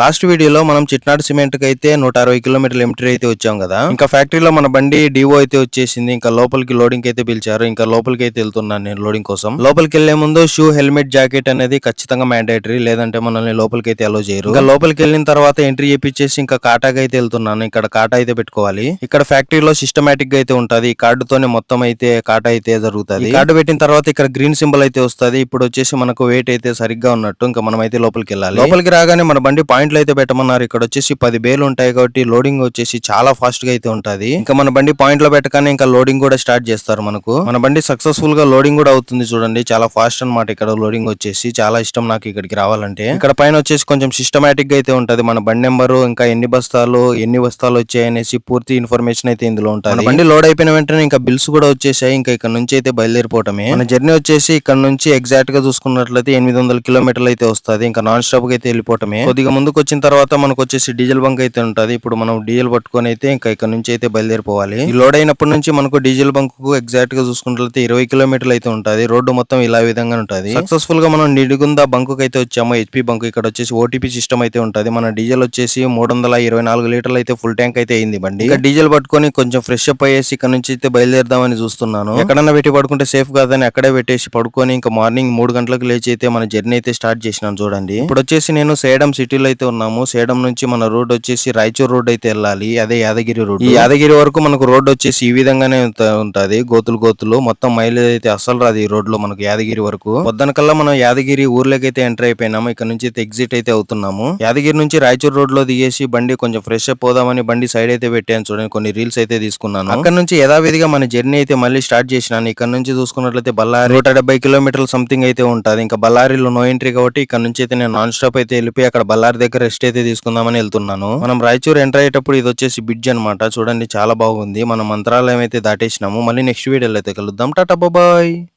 Last వీడియోలో మనం చిట్నాడు సిమెంట్కి అయితే నూట అరవై కిలోమీటర్ల ఎంట్రీ అయితే వచ్చాం కదా. ఇంకా ఫ్యాక్టరీలో మన బండి డివో అయితే వచ్చేసింది. ఇంకా లోపలికి లోడింగ్ అయితే పిలిచారు. ఇంకా లోపలికి అయితే వెళ్తున్నాను నేను లోడింగ్ కోసం. లోపలికి వెళ్ళే ముందు షూ హెల్మెట్ జాకెట్ అనేది ఖచ్చితంగా మ్యాండేటరీ లేదంటే మనల్ని లోపలికి అయితే అలో చేయరు. ఇంకా లోపలికి వెళ్ళిన తర్వాత ఎంట్రీ చేపించేసి ఇంకా కాటాకి అయితే వెళ్తున్నాను. ఇక్కడ కాటా అయితే పెట్టుకోవాలి. ఇక్కడ ఫ్యాక్టరీలో సిస్టమేటిక్గా అయితే ఉంటది. ఈ కార్డుతోనే మొత్తం అయితే కాటా అయితే జరుగుతుంది. కార్డు పెట్టిన తర్వాత ఇక్కడ గ్రీన్ సింబల్ అయితే వస్తది. ఇప్పుడు వచ్చేసి మనకు వెయిట్ అయితే సరిగ్గా ఉన్నట్టు ఇంకా మనం అయితే లోపలికి వెళ్ళాలి. లోపలికి రాగానే మన బండి పాయింట్ పాయింట్లు అయితే పెట్టమన్నారు. ఇక్కడ వచ్చేసి పది బేలు ఉంటాయి కాబట్టి లోడింగ్ వచ్చేసి చాలా ఫాస్ట్గా అయితే ఉంటుంది. ఇంకా మన బండి పాయింట్లో పెట్టగానే ఇంకా లోడింగ్ కూడా స్టార్ట్ చేస్తారు మనకు. మన బండి సక్సెస్ఫుల్గా లోడింగ్ కూడా అవుతుంది చూడండి. చాలా ఫాస్ట్ అనమాట ఇక్కడ లోడింగ్ వచ్చేసి. చాలా ఇష్టం నాకు ఇక్కడికి రావాలంటే. ఇక్కడ పైన వచ్చేసి కొంచెం సిస్టమేటిక్గా అయితే ఉంటది. మన బండి నెంబరు ఇంకా ఎన్ని బస్తాలు ఎన్ని బస్తాలు వచ్చాయి అనేసి పూర్తి ఇన్ఫర్మేషన్ అయితే ఇందులో ఉంటుంది. బండి లోడ్ అయిపోయిన వెంటనే ఇంకా బిల్స్ కూడా వచ్చేసాయి. ఇంకా ఇక్కడ నుంచి అయితే బయలుదేరిపోవటమే. మన జర్నీ వచ్చేసి ఇక్కడ నుంచి ఎగ్జాక్ట్గా చూసుకున్నట్లయితే ఎనిమిది వందల కిలోమీటర్లు అయితే వస్తుంది. ఇంకా నాన్ స్టాప్ అయితే వెళ్ళిపోవటమే. కొద్దిగా ముందుకు వచ్చిన తర్వాత మనకు వచ్చేసి డీజిల్ బంక్ అయితే ఉంటది. ఇప్పుడు మనం డీజిల్ పట్టుకొని అయితే ఇంకా ఇక్కడ నుంచి అయితే బయలుదేరిపోవాలి. ఈ లోడ్ అయినప్పటి నుంచి మనకు డీజిల్ బంక్కు ఎగ్జాక్ట్గా చూసుకున్నట్లయితే ఇరవై కిలోమీటర్లు అయితే ఉంటది. రోడ్డు మొత్తం ఇలా విధంగా ఉంటది. సక్సెస్ఫుల్గా మనం నిడిగుంద బంకు అయితే వచ్చాము. హెచ్పి బంక్ ఇక్కడ వచ్చేసి ఓటీపీ సిస్టమ్ అయితే ఉంటది. మన డీజిల్ వచ్చేసి మూడు వందల ఇరవై నాలుగు లీటర్లు అయితే ఫుల్ ట్యాంక్ అయితే అయింది బండి. డీజిల్ పట్టుకొని కొంచెం ఫ్రెష్ అప్ అయ్యేసి ఇక్కడ నుంచి అయితే బయలుదేరదామని చూస్తున్నాను. ఎక్కడన్నా పెట్టి పడుకుంటే సేఫ్ కాదని అక్కడే పెట్టేసి పడుకొని ఇంకా మార్నింగ్ మూడు గంటలకు లేచి అయితే మన జర్నీ అయితే స్టార్ట్ చేసినాను చూడండి. ఇప్పుడు వచ్చేసి నేను సేడం సిటీలో అయితే ఉన్నాము సేడం నుంచి మన రోడ్ వచ్చేసి రాయచూర్ రోడ్ అయితే వెళ్ళాలి అదే యాదగిరి రోడ్ ఈ యాదగిరి వరకు మనకు రోడ్ వచ్చేసి ఈ విధంగానే ఉంటది గోతులు గోతులు. మొత్తం మైలేజ్ అయితే అస్సలు రాదు ఈ రోడ్లో మనకు యాదగిరి వరకు. పొద్దునకల్లా మనం యాదగిరి ఊర్లోకి అయితే ఎంటర్ అయిపోయినాము ఇక్కడ నుంచి అయితే ఎగ్జిట్ అయితే అవుతున్నాము. యాదగిరి నుంచి రాయచూర్ రోడ్లో దిగేసి బండి కొంచెం ఫ్రెష్ అప్ పోదామని బండి సైడ్ అయితే పెట్టాను చూడండి కొన్ని రీల్స్ అయితే తీసుకున్నాను. అక్కడ నుంచి యథావిధిగా మన జర్నీ అయితే మళ్ళీ స్టార్ట్ చేసినాను. ఇక్కడ నుంచి చూసుకున్నట్లయితే బళ్ళారి నూట డెబ్బై కిలోమీటర్లు సంథింగ్ అయితే ఉంటది. ఇంకా బళ్ళారిలో నో ఎంట్రీ కాబట్టి ఇక్కడ నుంచి అయితే నేను నాన్ స్టాప్ అయితే వెళ్ళిపోయి అక్కడ బళ్ళారి దగ్గర రెస్ట్ అయితే తీసుకుందామని వెళ్తున్నాను. మనం రాయచూర్ ఎంటర్ అయ్యేటప్పుడు ఇది వచ్చేసి బ్రిడ్జ్ అన్నమాట. చూడండి చాలా బాగుంది. మనం మంత్రాలయం అయితే దాటేసినాము. మళ్ళీ నెక్స్ట్ వీడియోలో అయితే కలుద్దాం. టాటా బాబాయ్